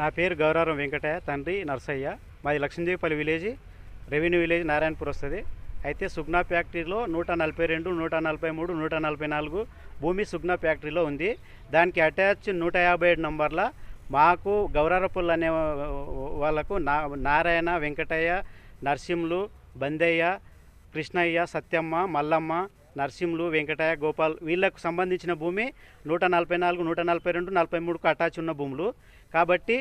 నా పేరు గౌరవరం వెంకటయ్య తండ్రి నర్సయ్య. మాది Lakshmidevipalli village. Revenue village Narayanpur వస్తుంది. అయితే సుగ్నా ఫ్యాక్టరీలో నూట నలభై రెండు నూట నలభై మూడు నూట నలభై నాలుగు భూమి సుగ్నా ఫ్యాక్టరీలో ఉంది. దానికి అటాచ్ నూట యాభై ఏడు నంబర్ల మాకు గౌరారపుల్ అనే వాళ్ళకు నా నారాయణ వెంకటయ్య నరసింహులు బందయ్య కృష్ణయ్య సత్యమ్మ మల్లమ్మ నరసింహులు వెంకటయ్య గోపాల్ వీళ్ళకు సంబంధించిన భూమి నూట నలభై నాలుగు నూట నలభై రెండు నలభై మూడుకు అటాచ్ ఉన్న భూములు. కాబట్టి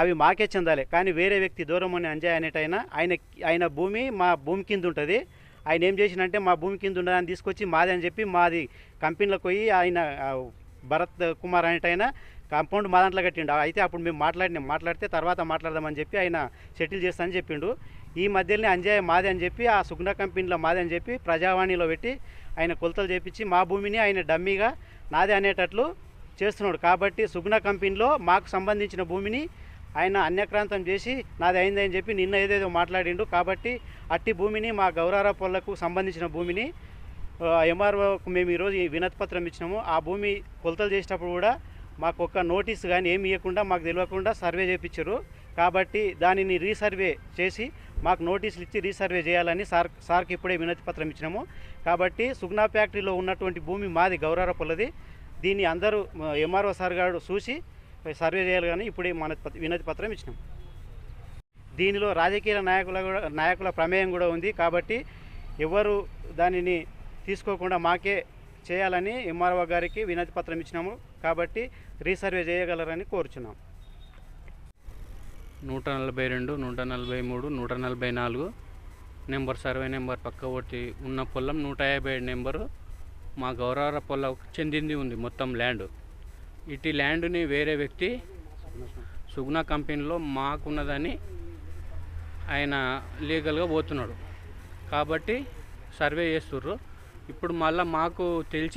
అవి మాకే చెందాలి. కానీ వేరే వ్యక్తి దూరం అని అంజయ్ అనేటైనా ఆయన ఆయన భూమి మా భూమి కింద ఉంటుంది. ఆయన ఏం చేసినంటే మా భూమి కింద ఉండదని తీసుకొచ్చి మాది అని చెప్పి మాది కంపెనీలకు పోయి ఆయన భరత్ కుమార్ అనేటైనా కాంపౌండ్ మా దాంట్లో కట్టిండు. అయితే అప్పుడు మేము మాట్లాడినాం మాట్లాడితే తర్వాత మాట్లాడదామని చెప్పి ఆయన సెటిల్ చేస్తానని చెప్పిండు. ఈ మధ్యలోనే అంజాయ మాది అని చెప్పి ఆ సుగ్న కంపెనీలో మాది అని చెప్పి ప్రజావాణిలో పెట్టి ఆయన కొలతలు చేపించి మా భూమిని ఆయన డమ్మీగా నాది అనేటట్లు చేస్తున్నాడు. కాబట్టి సుగ్న కంపెనీలో మాకు సంబంధించిన భూమిని ఆయన అన్యక్రాంతం చేసి నాది అయిందని చెప్పి నిన్న ఏదేదో మాట్లాడిండు. కాబట్టి అట్టి భూమిని మా గౌరార పొలకు సంబంధించిన భూమిని ఎంఆర్ఓకు మేము ఈరోజు ఈ వినతిపత్రం ఇచ్చినాము. ఆ భూమి కొలతలు చేసేటప్పుడు కూడా మాకు ఒక్క నోటీస్ కానీ ఏమి ఇవ్వకుండా మాకు తెలియకుండా సర్వే చేయించారు కాబట్టి దానిని రీసర్వే చేసి మాకు నోటీసులు ఇచ్చి రీసర్వే చేయాలని సార్ సార్కి ఇప్పుడే వినతి పత్రం ఇచ్చినాము. కాబట్టి సుగ్నా ఫ్యాక్టరీలో ఉన్నటువంటి భూమి మాది గౌరవరపులది దీన్ని అందరూ ఎంఆర్ఓ సార్ గారు చూసి సర్వే చేయాలి కానీ ఇప్పుడే మన వినతి పత్రం ఇచ్చినాం. దీనిలో రాజకీయ నాయకుల కూడా నాయకుల ప్రమేయం కూడా ఉంది. కాబట్టి ఎవరు దానిని తీసుకోకుండా మాకే చేయాలని ఎంఆర్ఓ గారికి వినతి పత్రం ఇచ్చినాము కాబట్టి రీసర్వే చేయగలరని కోరుచున్నాం. నూట నలభై రెండు నూట నలభై మూడు నూట నలభై నాలుగు. నెంబర్ సర్వే నెంబర్ పక్క ఒకటి ఉన్న పొలం నూట యాభై ఏడు నెంబరు. మా గౌరవర పొలం చెందింది ఉంది మొత్తం ల్యాండ్. ఇటు ల్యాండ్ని వేరే వ్యక్తి సుగుణ కంపెనీలో మాకున్నదని ఆయన లీగల్గా పోతున్నాడు. కాబట్టి సర్వే చేస్తుర్రు. ఇప్పుడు మళ్ళీ మాకు తెలిసి